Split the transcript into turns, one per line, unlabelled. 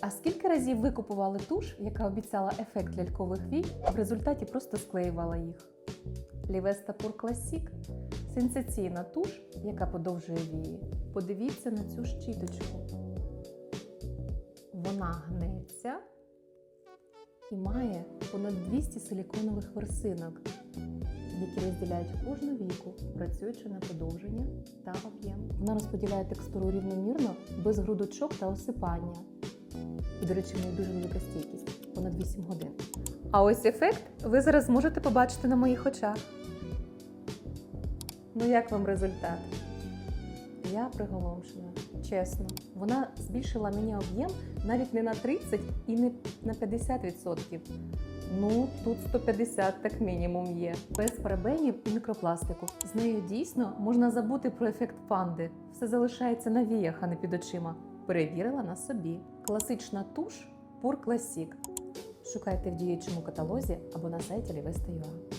А скільки разів ви купували туш, яка обіцяла ефект лялькових вій, а в результаті просто склеювала їх? Лівеста Pur Classic – сенсаційна туш, яка подовжує вії. Подивіться на цю щіточку. Вона гнеться і має понад 200 силіконових ворсинок, які розділяють кожну віку, працюючи на подовження та об'єм. Вона розподіляє текстуру рівномірно, без грудочок та осипання. І, до речі, в неї дуже велика стійкість понад 8 годин. А ось ефект ви зараз можете побачити на моїх очах. Ну, як вам результат? Я приголомшена, чесно. Вона збільшила мені об'єм навіть не на 30 і не на 50%. Ну, тут 150 так мінімум є. Без парабенів і мікропластику. З нею дійсно можна забути про ефект панди. Все залишається на віях, а не під очима. Перевірила на собі. Класична туш Pur Classic. Шукайте в діючому каталозі або на сайті Livesta.ua.